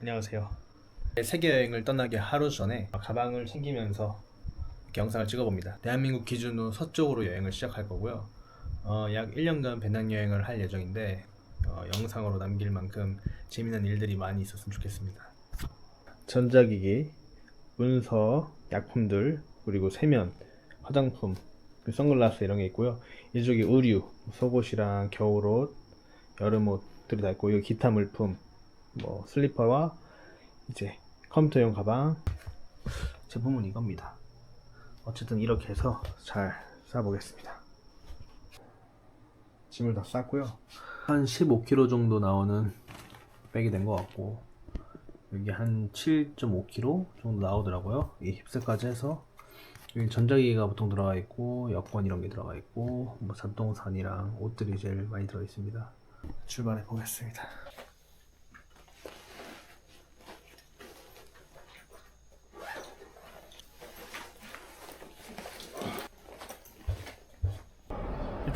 안녕하세요. 세계 여행을 떠나기 하루 전에 가방을 챙기면서 영상을 찍어봅니다. 대한민국 기준으로 서쪽으로 여행을 시작할 거고요. 어, 약 1년간 배낭여행을 할 예정인데 어, 영상으로 남길 만큼 재미난 일들이 많이 있었으면 좋겠습니다. 전자기기, 문서, 약품들, 그리고 세면, 화장품, 선글라스 이런 게 있고요. 이쪽에 의류, 속옷이랑 겨울옷, 여름옷들이 다 있고, 여기 기타 물품, 뭐 슬리퍼와 이제 컴퓨터용 가방. 제품은 이겁니다. 어쨌든 이렇게 해서 잘 싸보겠습니다. 짐을 다 쌌고요. 한 15kg 정도 나오는 백이 된 것 같고 여기 한 7.5kg 정도 나오더라고요. 이 힙스까지 해서 여기 전자기기가 보통 들어가 있고 여권 이런 게 들어가 있고 뭐 잡동산이랑 옷들이 제일 많이 들어 있습니다. 출발해 보겠습니다.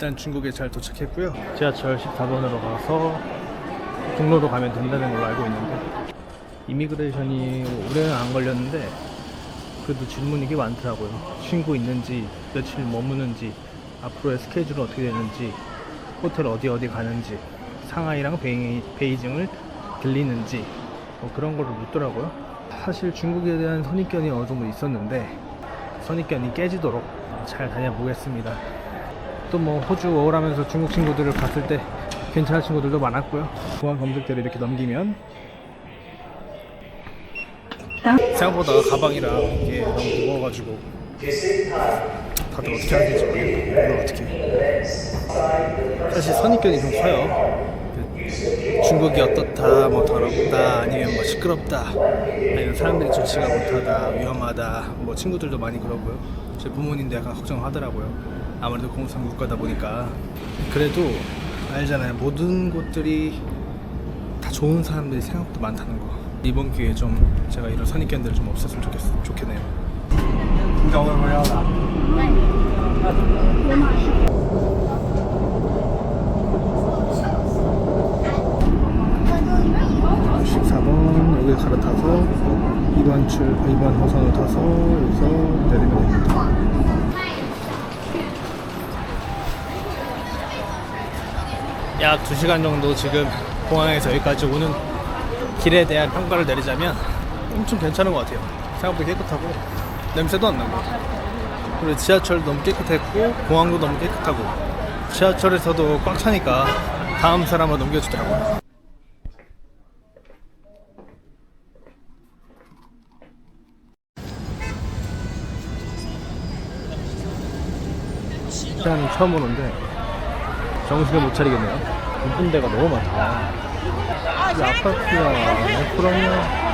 일단 중국에 잘 도착했고요. 지하철 14번으로 가서 종로로 가면 된다는 걸로 알고 있는데 이미그레이션이 오래는 안 걸렸는데 그래도 질문이 꽤 많더라고요. 친구 있는지, 며칠 머무는지, 앞으로의 스케줄은 어떻게 되는지, 호텔 어디 어디 가는지, 상하이랑 베이, 베이징을 들리는지 뭐 그런 거를 묻더라고요. 사실 중국에 대한 선입견이 어느 정도 있었는데 선입견이 깨지도록 잘 다녀보겠습니다. 또 뭐 호주 어울하면서 중국 친구들을 봤을 때 괜찮은 친구들도 많았고요. 보안 검색대를 이렇게 넘기면 생각보다 가방이랑 이게 너무 무거워가지고 다들 어떻게 하야 될지 모르겠네요. 이걸 어떻게 사실 선입견이 좀 커요. 그 중국이 어떻다, 뭐 더럽다, 아니면 뭐 시끄럽다, 아니면 사람들이 좋지가 못하다, 위험하다, 뭐 친구들도 많이 그러고요. 제 부모님도 약간 걱정하더라고요. 아무래도 공산 국가다 보니까 그래도 알잖아요. 모든 곳들이 다 좋은 사람들이 생각보다 많다는 거. 이번 기회에 좀 제가 이런 선입견들 좀 없었으면 좋겠, 좋겠네요. 어, 여기 갈아타서 2번 출 2번 호선을 타서 여기서 내리면 됩니다. 약 2시간 정도 지금 공항에서 여기까지 오는 길에 대한 평가를 내리자면 엄청 괜찮은 것 같아요. 생각보다 깨끗하고 냄새도 안 나고 그리고 지하철도 너무 깨끗했고 공항도 너무 깨끗하고 지하철에서도 꽉 차니까 다음 사람을 넘겨주더라고요. 시안이 처음 오는데 정신을 못 차리겠네요. 이쁜 데가 너무 많다. 이 아파트야, 레스토랑이야.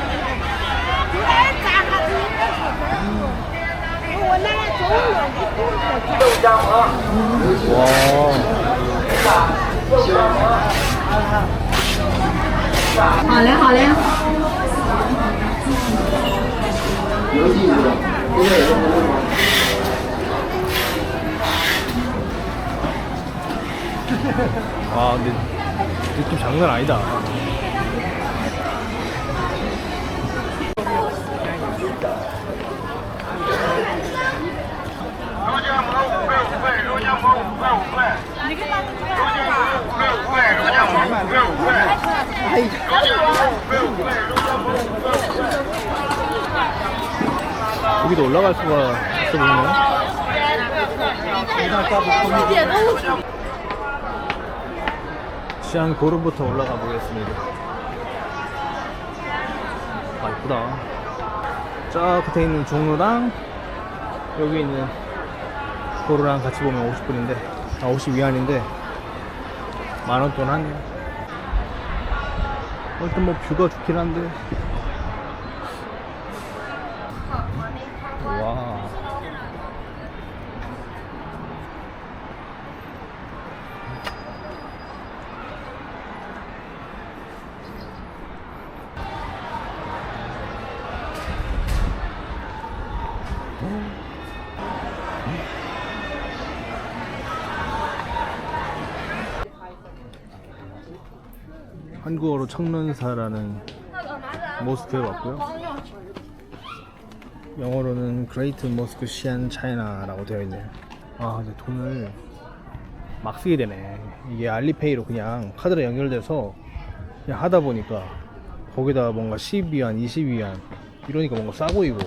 我那个中午的肚子疼。 와, 好嘞，好嘞。 와, 근데 느낌 장난 아니다. 여기도 올라갈 수가 있어 보이네요. 시안 고름부터 올라가 보겠습니다. 아, 이쁘다. 저 끝에 있는 종로랑 여기 있는 고르랑 같이 보면 50불인데, 아, 50 위안인데, 만원 돈 하네. 어, 일단 뭐 뷰가 좋긴 한데. 한국어로 청론사라는 모스크에 왔고요. 영어로는 Great Mosque Xi'an China라고 되어 있네요. 아, 근데 돈을 막 쓰게 되네. 이게 알리페이로 그냥 카드로 연결돼서 그냥 하다 보니까 거기다 뭔가 10위안, 20위안 이러니까 뭔가 싸 보이고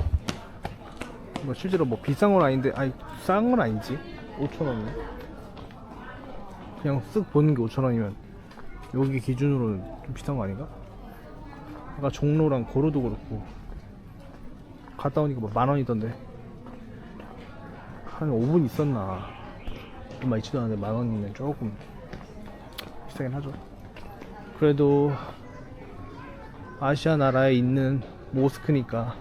뭐 실제로 뭐 비싼 건 아닌데 아니 싼 건 아니지 5천 원이네 그냥 쓱 보는 게 5천 원이면 여기 기준으로는 좀 비싼 거 아닌가? 아까 종로랑 고로도 그렇고. 갔다 오니까 뭐만 원이던데. 한 5분 있었나? 얼마 있지도 않은데 만 원이면 조금 비싸긴 하죠. 그래도 아시아 나라에 있는 모스크니까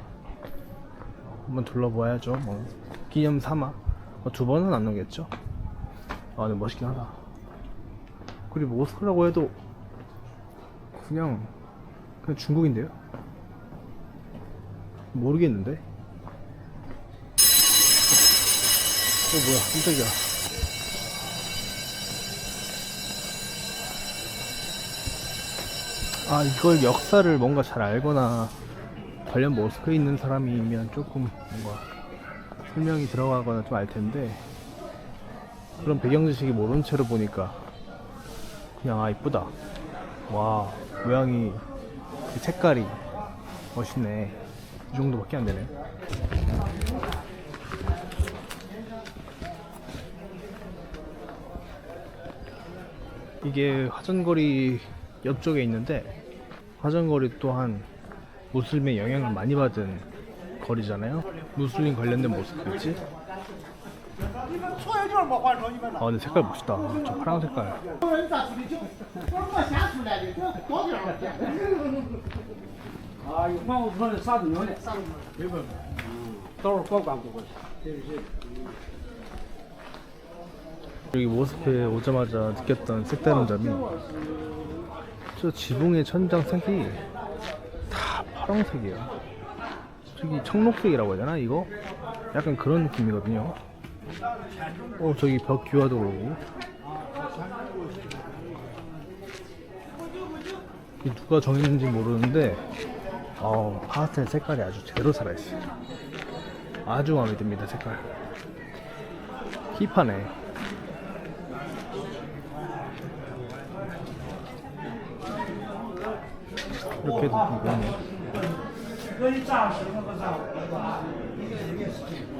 한번 둘러봐야죠 뭐. 기념 삼아. 뭐 두 번은 안 넘겠죠? 아 근데 멋있긴 하다 그리고 모스크라고 해도 그냥 그냥 중국인데요? 모르겠는데? 어 뭐야 깜짝이야. 아 이걸 역사를 뭔가 잘 알거나 관련 모스크에 있는 사람이면 조금 뭔가 설명이 들어가거나 좀 알 텐데 그런 배경 지식이 모르는 채로 보니까 그냥 아 이쁘다. 와 모양이 그 색깔이 멋있네. 이 정도밖에 안 되네. 이게 화전거리 옆쪽에 있는데 화전거리 또한 무슬림의 영향을 많이 받은 거리잖아요. 무슬림 관련된 모습이지 아 근데 색깔 멋있다 저 파란 색깔 啊，有防护村的啥都有的，啥都没有。到时候保管不过去。对对对。 여기 모스크에 오자마자 느꼈던 색다른 점이 저 지붕의 천장 색이 다 파란색이에요 저기 청록색이라고 해야 되나 이거? 약간 그런 느낌이거든요 어 저기 벽 기와도 그러고. 이 누가 정했는지 모르는데 어 파스텔 색깔이 아주 제대로 살아있어요 아주 마음에 듭니다 색깔. 힙하네. 이렇게 해도 좀그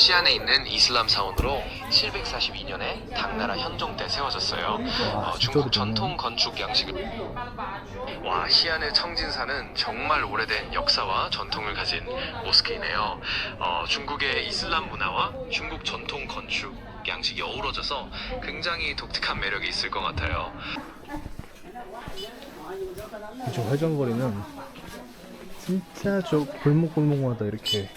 시안에 있는 이슬람 사원으로 742년에 당나라 현종 때 세워졌어요. 어, 중국 전통 건축 양식을 와 시안의 청진사는 정말 오래된 역사와 전통을 가진 모스크이네요. 어, 중국의 이슬람 문화와 중국 전통 건축 양식이 어우러져서 굉장히 독특한 매력이 있을 것 같아요. 저 회전거리는 진짜 저 골목골목마다 이렇게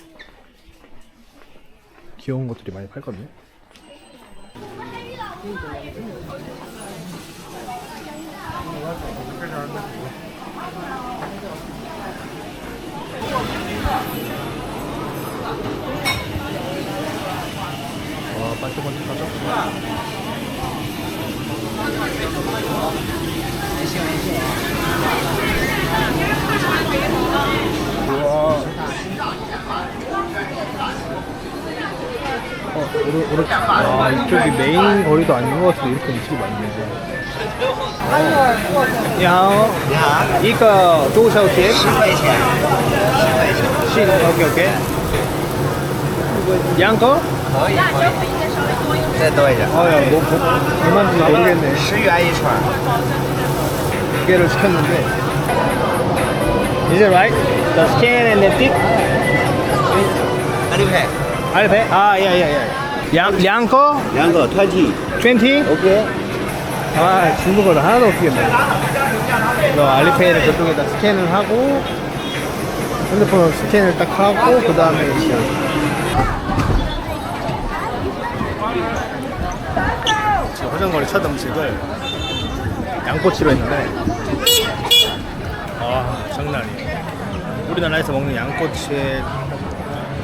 귀여운 것들이 많이 팔거든요. 와, 반짝반짝하죠? 우와. 어, 오르, 오르, 와, 이쪽이 메인 거리도 아닌 것 같은데 이렇게 음식이 많네. 어. 你好，你好，一个多少钱？十块钱，十块钱。是，OK OK。两个？再多一点， 아, 야, 뭐, 뭐, 얼마인지 모르겠네. 十元一串。 두 개를 시켰는데. Is it right? The scan and the tip? 二六块， 알베? 아, 예, 예, 예. 양, 양거? 양거, 20. 20? 오케이. 아, 중국어를 하나도 없겠네. 너 알리페이를 그쪽에다 스캔을 하고, 핸드폰으로 스캔을 딱 하고, 그 다음에 이제. 지금 화장거리 첫 음식을 양꼬치로 했는데, 아, 장난 아니에요. 우리나라에서 먹는 양꼬치의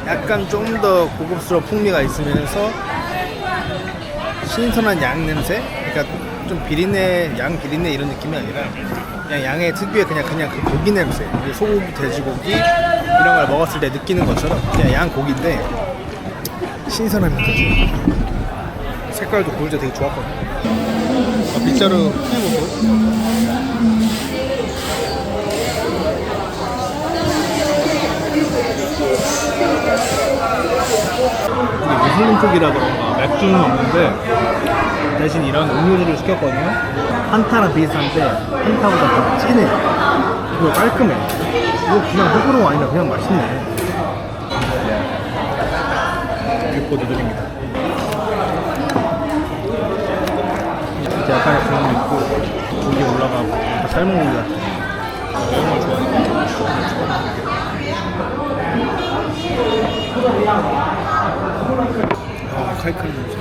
약간 좀 더 고급스러운 풍미가 있으면서 신선한 양 냄새? 그러니까 좀 비린내, 양 비린내 이런 느낌이 아니라 그냥 양의 특유의 그냥 그냥 그 고기 냄새, 소고기, 돼지고기 이런 걸 먹었을 때 느끼는 것처럼 그냥 양 고기인데 좀 색깔도 때 되게 좋았거든요. 아, 빗자루 해보고. 무슬림 쪽이라 그런가 맥주는 없는데 대신 이런 음료수를 시켰거든요. 한타랑 비슷한데 한타보다 더 진해. 그리고 깔끔해. 이거 그냥 호불호 아니라 그냥 맛있네. 육고 누들입니다. 이렇게 약간의 국물 있고 고기 올라가고 다 삶은 고기 같아. 이런 걸 좋아해 아 칼칼 냄새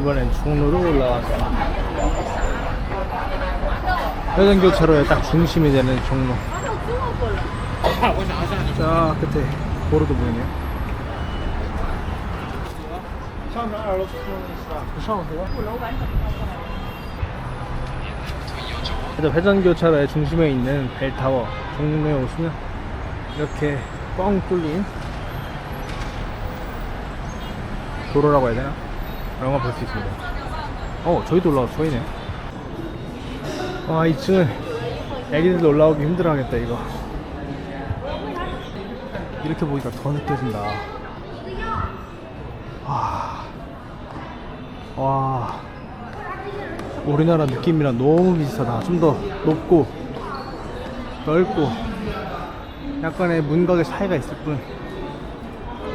이번엔 종로로 올라왔어. 회전교차로의 딱 중심이 되는 종로. 자, 끝에 도로도 보이네요. 그래서 회전교차로의 중심에 있는 벨타워 종로에 오시면 이렇게 뻥 뚫린 도로라고 해야 되나? 그런 거 볼 수 있습니다. 어, 저기도 올라와서 보이네. 와, 2층은 애기들도 올라오기 힘들어 하겠다, 이거. 이렇게 보니까 더 느껴진다. 와. 와. 우리나라 느낌이랑 너무 비슷하다. 좀 더 높고, 넓고, 약간의 문각의 차이가 있을 뿐.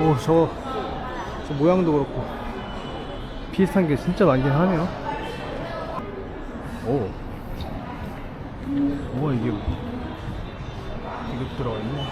오, 저, 저 모양도 그렇고. 비슷한 게 진짜 많긴 하네요. 오. 뭐야 이게 이거 들어가 있네.